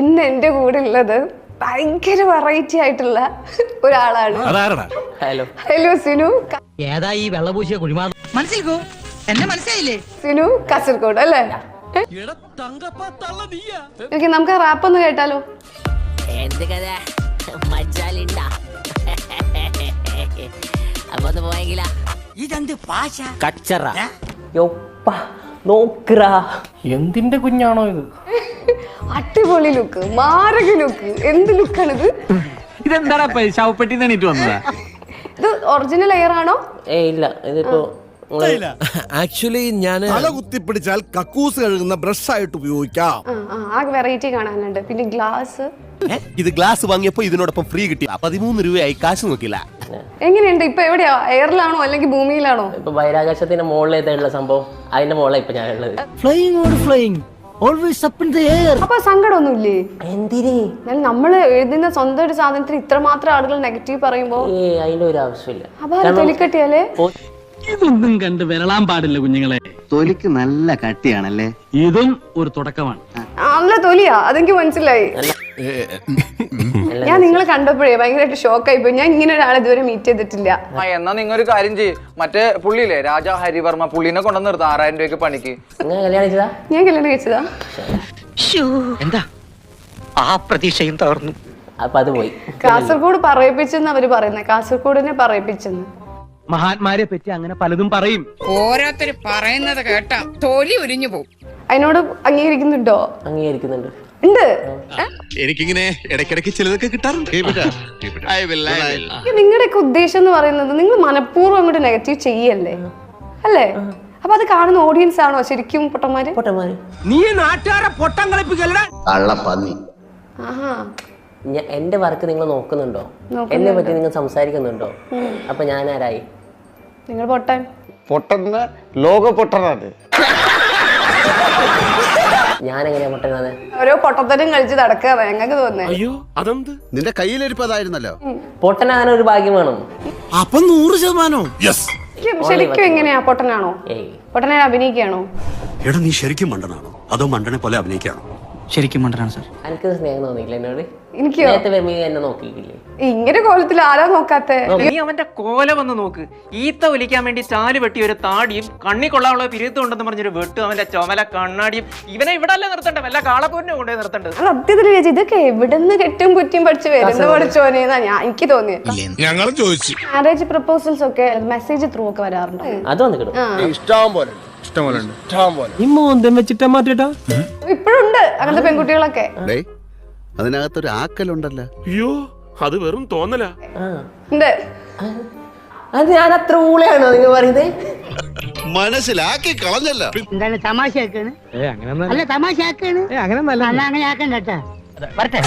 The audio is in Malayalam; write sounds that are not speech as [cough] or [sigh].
ഇന്ന് എന്റെ കൂടെ ഉള്ളത് ഭയങ്കര വെറൈറ്റി ആയിട്ടുള്ള ഒരാളാണ്. ഹലോ. ഹലോ സിനു. ഏതാ ഈ വെള്ളപൂശിയ കുഴിമാ മനസ്സിലാക്കോ. എന്നെ മനസ്സിലായില്ലേ? സിനു കാസർഗോഡ് അല്ലേ? ഓക്കെ നമുക്ക് റാപ്പ് ഒന്ന് കേട്ടാലോ? എന്തിന്റെ കുഞ്ഞാണോ ഇത്? അടിപൊളി ലുക്ക് മാരക ലുക്ക് എന്ത് ലുക്കാണിത് ഇതെന്താടാ ശവപ്പെട്ടി എണീറ്റ് വന്നതാ? ഇത് ഒറിജിനൽ എയർ ആണോ? ഏ ഇല്ല. ഇതിപ്പോ ആക്ച്വലി ഞാൻ തല കുത്തിപ്പിടിച്ചാൽ കക്കൂസ് കഴുകുന്ന ബ്രഷ് ആയിട്ട് ഉപയോഗിക്കാം. ആ ആ, ആ വെറൈറ്റി കാണാനുണ്ട്. പിന്നെ ഗ്ലാസ് ഇത് ഗ്ലാസ് വാങ്ങിയപ്പോ ഇതിനോടൊപ്പം ഫ്രീ കിട്ടി പതിമൂന്ന് രൂപയായി കാശ് നോക്കില്ല എങ്ങനെയുണ്ട്? ഇപ്പൊ എവിടെയാ? എയറിലാണോ അല്ലെങ്കിൽ ഭൂമിയിലാണോ? ഇപ്പൊ ബഹിരാകാശത്തിന്റെ മുകളിലേതായിട്ടുള്ള സംഭവം? അതിന്റെ മുകളിലാണ് ഇപ്പൊ ഞാനുള്ളത് flying or flying always up in the air അപ്പൊ സങ്കടമൊന്നുമില്ലേ? എന്തിന്? ഞാൻ നമ്മൾ എഴുതുന്ന സ്വന്തം ഒരു സാധനത്തിന് ഇത്രമാത്രം ആളുകൾ നെഗറ്റീവ് പറയുമ്പോ ഏ അതിന്റെ ഒരു ആവശ്യമില്ല. അപ്പൊ അത് തൊലിക്കട്ടിയാലേ? ഇതൊന്നും കണ്ട് വിരളാൻ പാടില്ല കുഞ്ഞുങ്ങളെ. തൊലിക്ക് നല്ല കട്ടിയാണല്ലേ? ഇതും ഒരു തുടക്കമാണ്. നല്ല തൊലിയാ. അതെനിക്ക് മനസ്സിലായി. ഞാൻ നിങ്ങളെ കണ്ടപ്പോഴേ ഭയങ്കരമായിട്ട് ഷോക്കായി പോയി. ഞാൻ ഇങ്ങനെ ഒരാളെ ഇതുവരെ മീറ്റ് ചെയ്തിട്ടില്ല. ആ എന്നാ നിങ്ങൾ ഒരു കാര്യം ചെയ്യ്. മറ്റേ പുള്ളിയില്ലേ രാജാ ഹരിവർമ്മ പുള്ളിനെ കൊണ്ടുവന്ന് നിർത്താം ആറായിരം രൂപയ്ക്ക് പണിക്ക്. നിങ്ങൾ കല്യാണം ചെയ്താ ഞാൻ കല്യാണം കഴിച്ചതാ. എന്താ? ആ പ്രതീക്ഷയും തകർന്നു. അപ്പൊ അത് പോയി. കാസർഗോഡ് പറയിപ്പിച്ചെന്ന് അവർ പറയുന്നത് കാസർഗോഡിനെ പറയിപ്പിച്ചെന്ന്. മഹാത്മാരെ പറ്റി അങ്ങനെ പലതും പറയും. ഓരോരുത്തർ പറയുന്നത് കേട്ടാ തോലി ഉരിഞ്ഞു പോകും അതിനോട് അംഗീകരിക്കുന്നുണ്ടോ? അംഗീകരിക്കുന്നുണ്ട്. ഉണ്ട്? എനിക്കിങ്ങനെ ഇടയ്ക്കിടയ്ക്ക് ചിലതൊക്കെ കിട്ടാറുണ്ട്. നിങ്ങളുടെയൊക്കെ ഉദ്ദേശം എന്ന് പറയുന്നത് നിങ്ങൾ മനഃപൂർവം അങ്ങോട്ട് നെഗറ്റീവ് ചെയ്യല്ലേ? അല്ലേ? അപ്പൊ അത് കാണുന്ന ഓഡിയൻസ് ആണോ ശരിക്കും പൊട്ടന്മാര്? പൊട്ടന്മാര്. നീ നാട്ടുകാരെ പൊട്ടം കളിപ്പിക്കല്ലേ എന്റെ വർക്ക് നിങ്ങൾ നോക്കുന്നുണ്ടോ? എന്നെ പറ്റി നിങ്ങൾ സംസാരിക്കുന്നുണ്ടോ? അപ്പൊ ഞാൻ ആരായി നിങ്ങൾ പൊട്ടൻ. പൊട്ടന്ന് ലോക പൊട്ടനാണ് [laughs] ഞാൻ എങ്ങനെയാ ഓരോ പൊട്ടത്തരം കളിച്ച് നടക്കാതെ ഞങ്ങൾക്ക് തോന്നുന്നത് അയ്യോ അതെന്ത്? നിന്റെ കയ്യിലിരിപ്പതായിരുന്നല്ലോ പൊട്ടനാകാൻ ഒരു ഭാഗ്യം വേണം. അപ്പൊ നൂറ് ശതമാനോ ശരിക്കും- ശരിക്കും എങ്ങനെയാ പൊട്ടനാണോ? ഏയ്. പൊട്ടനെ അഭിനയിക്കുകയാണോ? എടാ നീ ശരിക്കും മണ്ടനാണോ? അതോ മണ്ടനെ പോലെ അഭിനയിക്കാണോ ശരിക്കും മണ്ടനാണ് സാർ. എനിക്ക് സ്നേഹം തോന്നിയില്ല എന്നോട്? എനിക്കോ? നേരത്തെ വരുമ്പോ എന്നെ നോക്കിയില്ലേ ഇങ്ങനെ കോലത്തിൽ ആരാ നോക്കാത്തെ? നീ അവന്റെ കോല വന്ന് നോക്ക്. ഈത്ത ഒലിക്കാൻ വേണ്ടി ചാൽ വെട്ടി ഒരു താടിയും കണ്ണി കൊള്ളാനുള്ള പിരുത്തും ഉണ്ടെന്ന് പറഞ്ഞൊരു വെട്ടും അവന്റെ ചുമല കണ്ണാടിയും. ഇവനെ ഇവിടെ അല്ലേ നിർത്തണ്ടേ വല്ല കാളപ്പൂരിനെ കൊണ്ടുപോയി നിർത്തേണ്ടത്? സത്യത്തിൽ ചേച്ചി ഇതൊക്കെ എവിടുന്ന് കെട്ടും കുറ്റിയും പഠിച്ച് വരുന്ന പഠിച്ചോനെന്നാ ഞാൻ എനിക്ക് തോന്നിയത് ചോദിച്ചു. മാരേജ് പ്രപ്പോസൽസ് ഒക്കെ മെസ്സേജ് ത്രൂ ഒക്കെ വരാറുണ്ട്? അത് വന്ന് കിടും. ഇഷ്ടം പോലെ ഇഷ്ടം പോലെ ഉണ്ട് ഇഷ്ടം പോലെ ഈ മോന്തം വെച്ചിട്ടാ മാറ്റിട്ടാ ഇപ്പോഴുണ്ട് അങ്ങനത്തെ പെൺകുട്ടികളൊക്കെ. ഡേ അതിനകത്തൊരു ആക്കലുണ്ടല്ലോ. അയ്യോ അത് വെറും തോന്നലാ. ഉണ്ട്. അത് ഞാൻ അത്ര ഊളയാണോ നിങ്ങൾ പറയുന്നത് മനസ്സിലാക്കി കളഞ്ഞല്ലേ. എന്താണ് തമാശ ആക്കാണ് ഏ അങ്ങനെ അല്ല തമാശ ആക്കാണ് അങ്ങനെ അല്ല. അങ്ങനെ ആക്കണ്ട കേട്ടാ. വരട്ടെ.